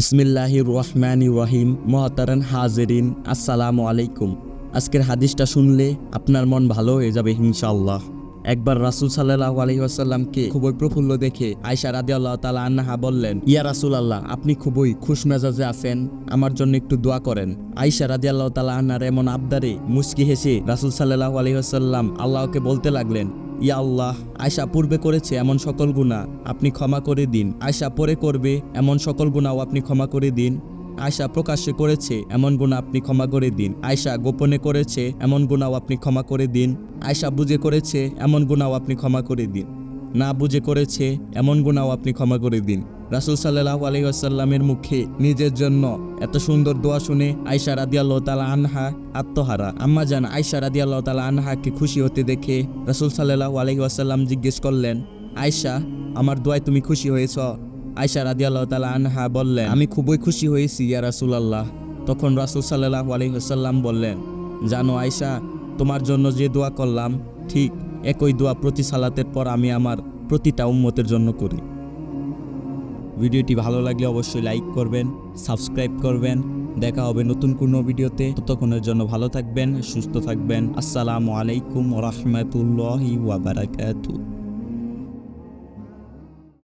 বিসমিল্লাহির রহমান রহিম, মহতারান হাজেরিন, আসসালামু আলাইকুম। আজকের হাদিসটা শুনলে আপনার মন ভালো হয়ে যাবে ইনশাআল্লাহ। একবার রাসুল সাল্লাহ আলহিহাসাল্লামকে খুবই প্রফুল্ল দেখে আয়সা রাদি আল্লাহ তালা আন্নাহা বললেন, ইয়া রাসুল আল্লাহ আপনি খুবই খুশ মেজাজে আছেন, আমার জন্য একটু দোয়া করেন। আয়সা রাদি আল্লাহ তালা আন্নার এমন আবদারে মুস্কি হেসে রাসুল সাল্লাহ আলহিহাসাল্লাম আল্লাহকে বলতে লাগলেন ইয়া আল্লাহ আয়সা পূর্বে করেছে এমন সকল গুণা আপনি ক্ষমা করে দিন। আয়সা পরে করবে এমন সকল গুণাও আপনি ক্ষমা করে দিন। আয়সা প্রকাশ্যে করেছে এমন গুণা আপনি ক্ষমা করে দিন। আয়সা গোপনে করেছে এমন গুণাও আপনি ক্ষমা করে দিন। আয়সা বুঝে করেছে এমন গুণাও আপনি ক্ষমা করে দিন। না বুঝে করেছে এমন গুণাও আপনি ক্ষমা করে দিন। রাসুল সাল্লাহ আলহিহাসাল্লামের মুখে নিজের জন্য এত সুন্দর দোয়া শুনে আয়সা রাদিয়াল্লাহ তালা আনহা আত্মহারা। আম্মা জান আয়সা রাদিয়াল্লাহ তালা আনহাকে খুশি হতে দেখে রাসুল সাল্লাহ আলহি আসাল্লাম জিজ্ঞেস করলেন আয়সা আমার দোয়ায় তুমি খুশি হয়েছ? আয়সা রাদিয়াল্লাহ তালা আনহা বললেন, আমি খুবই খুশি হয়েছি ইয়া রাসুল আল্লাহ তখন রাসুল সাল্লাহ আলহিহাসাল্লাম বললেন, জানো আয়সা তোমার জন্য যে দোয়া করলাম, ঠিক একই দোয়া প্রতি সালাতের পর আমি আমার প্রতিটা উম্মতের জন্য করি। ভিডিওটি ভালো লাগলে অবশ্যই লাইক করবেন, সাবস্ক্রাইব করবেন। দেখা হবে নতুন কোনো ভিডিওতে। ততক্ষণের জন্য ভালো থাকবেন, সুস্থ থাকবেন। আসসালামু আলাইকুম রহমতুল্লাহি ওয়াবারাকাতু